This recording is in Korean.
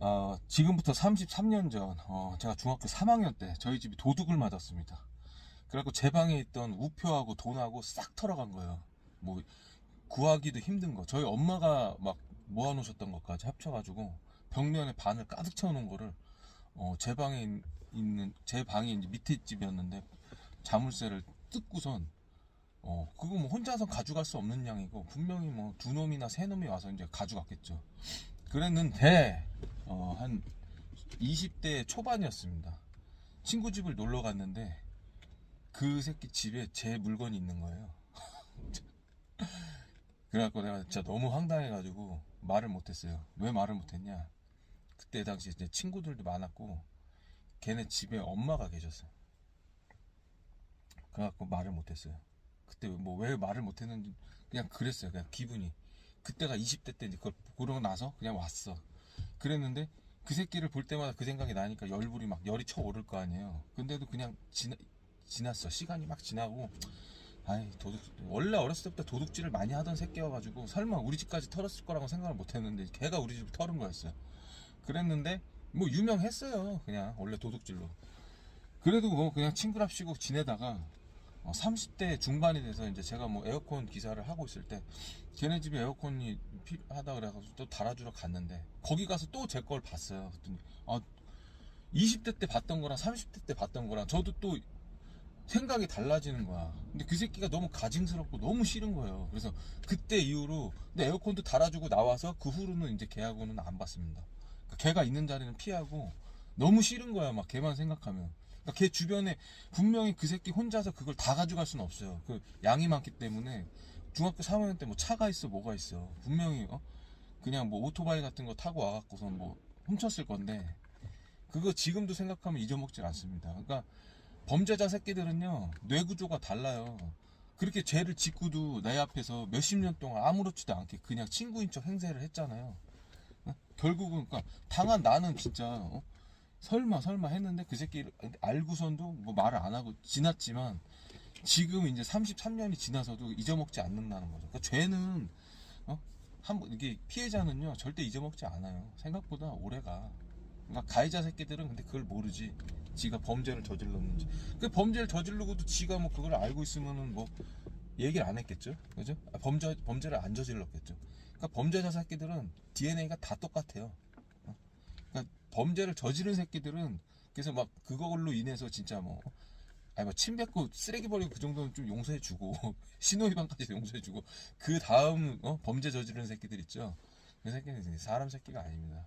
어, 지금부터 33년 전, 어, 제가 중학교 3학년 때 저희 집이 도둑을 맞았습니다. 그래갖고 제 방에 있던 우표하고 돈하고 싹 털어간 거예요. 뭐, 구하기도 힘든 거. 저희 엄마가 막 모아놓으셨던 것까지 합쳐가지고 벽면에 반을 가득 채워놓은 거를, 어, 제 방에 있- 있는, 제 방이 이제 밑에 집이었는데 자물쇠를 뜯고선 어, 그거 뭐 혼자서 가져갈 수 없는 양이고, 분명히 뭐 두 놈이나 세 놈이 와서 이제 가져갔겠죠. 그랬는데, 어, 한 20대 초반이었습니다. 친구 집을 놀러 갔는데, 그 새끼 집에 제 물건이 있는 거예요. 그래갖고 내가 진짜 너무 황당해가지고 말을 못했어요. 왜 말을 못했냐? 그때 당시 이제 친구들도 많았고, 걔네 집에 엄마가 계셨어요. 그래갖고 말을 못했어요. 그때 뭐 왜 말을 못했는지 그냥 그랬어요. 그냥 기분이. 그때가 20대 때 이제 그걸 보고 나서 그냥 왔어. 그랬는데 그 새끼를 볼 때마다 그 생각이 나니까 열불이 막 열이 쳐오를 거 아니에요. 근데도 그냥 지나, 지났어. 시간이 막 지나고 아이 도둑 원래 어렸을 때부터 도둑질을 많이 하던 새끼여가지고 설마 우리 집까지 털었을 거라고 생각을 못했는데 걔가 우리 집을 털은 거였어요. 그랬는데 뭐 유명했어요. 그냥 원래 도둑질로. 그래도 뭐 그냥 친구랍시고 지내다가 어, 30대 중반이 돼서 이제 제가 뭐 에어컨 기사를 하고 있을 때 걔네 집에 에어컨이 필요하다 그래가지고 또 달아주러 갔는데 거기 가서 또 제 걸 봤어요. 그랬더니 아 20대 때 봤던 거랑 30대 때 봤던 거랑 저도 또 생각이 달라지는 거야. 근데 그 새끼가 너무 가증스럽고 너무 싫은 거예요. 그래서 그때 이후로 근데 에어컨도 달아주고 나와서 그 후로는 이제 걔하고는 안 봤습니다. 그러니까 걔가 있는 자리는 피하고 너무 싫은 거야. 막 걔만 생각하면. 그러니까 걔 주변에 분명히 그 새끼 혼자서 그걸 다 가져갈 수는 없어요. 그 양이 많기 때문에 중학교 3학년 때 뭐 차가 있어 뭐가 있어 분명히 어? 그냥 뭐 오토바이 같은 거 타고 와갖고선 뭐 훔쳤을 건데 그거 지금도 생각하면 잊어먹질 않습니다. 그러니까 범죄자 새끼들은요 뇌구조가 달라요. 그렇게 죄를 짓고도 내 앞에서 몇십 년 동안 아무렇지도 않게 그냥 친구인 척 행세를 했잖아요. 어? 결국은 그러니까 당한 나는 진짜 어? 설마 설마 했는데 그 새끼 알고선도 뭐 말을 안 하고 지났지만 지금 이제 33년이 지나서도 잊어먹지 않는다는 거죠. 그러니까 죄는 어? 한번 이게 피해자는요 절대 잊어먹지 않아요. 생각보다 오래가. 그러니까 가해자 새끼들은 근데 그걸 모르지. 지가 범죄를 저질렀는지. 그 범죄를 저지르고도 지가 뭐 그걸 알고 있으면은 뭐 얘기를 안 했겠죠. 그죠? 아, 범죄 범죄를 안 저질렀겠죠. 그러니까 범죄자 새끼들은 DNA가 다 똑같아요. 범죄를 저지른 새끼들은 그래서 막 그걸로 인해서 진짜 뭐 아니 뭐침 뱉고 쓰레기 버리고 그 정도는 좀 용서해주고 신호위반까지 용서해주고 그 다음 어? 범죄 저지른 새끼들 있죠 그 새끼는 사람 새끼가 아닙니다